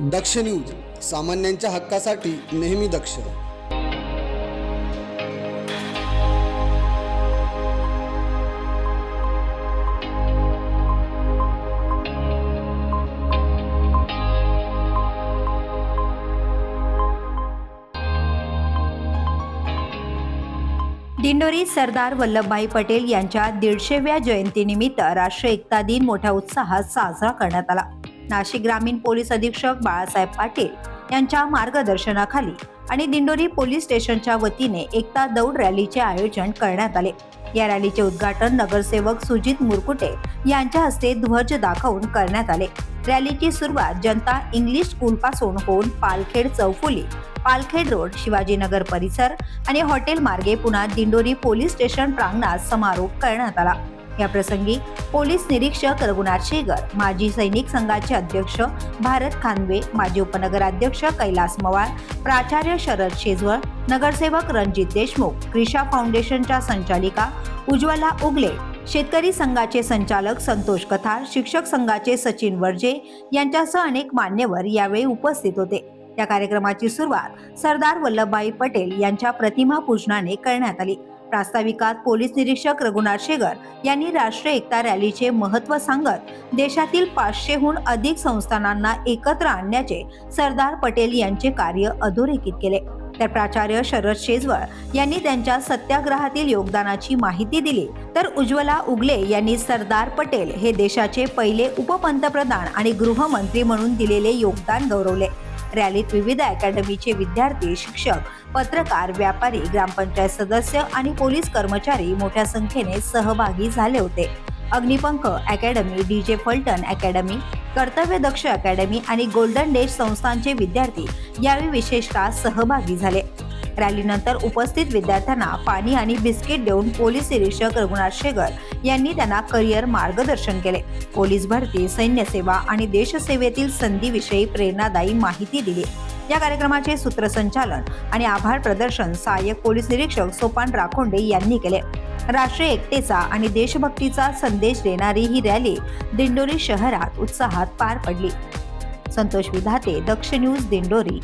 दक्ष news सामान्यांच्या हक्कासाठी नेहमी दक्ष. दिंडोरी सरदार वल्लभभाई पटेल यांच्या दीडशेव्या जयंतीनिमित्त राष्ट्रीय एकता दिन मोठ्या उत्साहात साजरा करण्यात आला. नाशिक ग्रामीण पोलीस अधीक्षक बाळासाहेब पाटील यांच्या मार्गदर्शनाखाली आणि दिंडोरी पोलीस स्टेशनच्या वतीने एकता दौड रॅलीचे आयोजन करण्यात आले. या रॅलीचे उद्घाटन नगरसेवक सुजित मुरकुटे यांच्या हस्ते ध्वज दाखवून करण्यात आले. रॅलीची सुरुवात जनता इंग्लिश स्कूलपासून होऊन पालखेड चौफुली पालखेड रोड शिवाजीनगर परिसर आणि हॉटेल मार्गे पुन्हा दिंडोरी पोलीस स्टेशन प्रांगणात समारोप करण्यात आला. या प्रसंगी पोलीस निरीक्षक रघुनाथ शेगर माजी सैनिक संघाचे अध्यक्ष भारत खानवे माजी उपनगराध्यक्ष कैलास मवाळ प्राचार्य शरद शेजवळ नगरसेवक रणजित देशमुख क्रिशा फाउंडेशनच्या संचालिका उज्ज्वला उगले शेतकरी संघाचे संचालक संतोष कथार शिक्षक संघाचे सचिन वर्जे यांच्यासह अनेक मान्यवर यावेळी उपस्थित होते. या कार्यक्रमाची सुरुवात सरदार वल्लभभाई पटेल यांच्या प्रतिमा पूजनाने करण्यात आली. प्रास्ताविकात पोलीस निरीक्षक रघुनाथ शेगर यांनी राष्ट्रीय एकता रॅलीचे महत्त्व सांगत देशातील पाचशेहून अधिक संस्थानांना एकत्र आणण्याचे सरदार पटेल यांचे कार्य अधोरेखित केले. तर प्राचार्य शरद शेजवळ यांनी त्यांच्या सत्याग्रहातील योगदानाची माहिती दिली. तर उज्ज्वला उगले यांनी सरदार पटेल हे देशाचे पहिले उपपंतप्रधान आणि गृहमंत्री म्हणून दिलेले योगदान गौरवले. रॅलीत विविध अकॅडमीचे विद्यार्थी शिक्षक पत्रकार व्यापारी ग्रामपंचायत सदस्य आणि पोलीस कर्मचारी मोठ्या संख्येने सहभागी झाले होते. Agnipankh academy D J Phaltan academy Kartavya Daksh academy आणि गोल्डन डेज संस्थांचे विद्यार्थी यावेळी विशेषतः सहभागी झाले. रॅलीनंतर उपस्थित विद्यार्थ्यांना पाणी आणि बिस्किट देऊन पोलीस निरीक्षक रघुनाथ शेगर यांनी त्यांना करिअर मार्गदर्शन केले. पोलीस भरती सैन्य सेवा आणि देशसेवेतील संधीविषयी प्रेरणादायी माहिती दिली. या कार्यक्रमाचे सूत्रसंचालन आणि आभार प्रदर्शन सहाय्यक पोलीस निरीक्षक सोपान राखोंडे यांनी केले. राष्ट्रीय एकतेचा आणि देशभक्तीचा संदेश देणारी ही रॅली दिंडोरी शहरात उत्साहात पार पडली. संतोष विधाते दक्ष न्यूज दिंडोरी.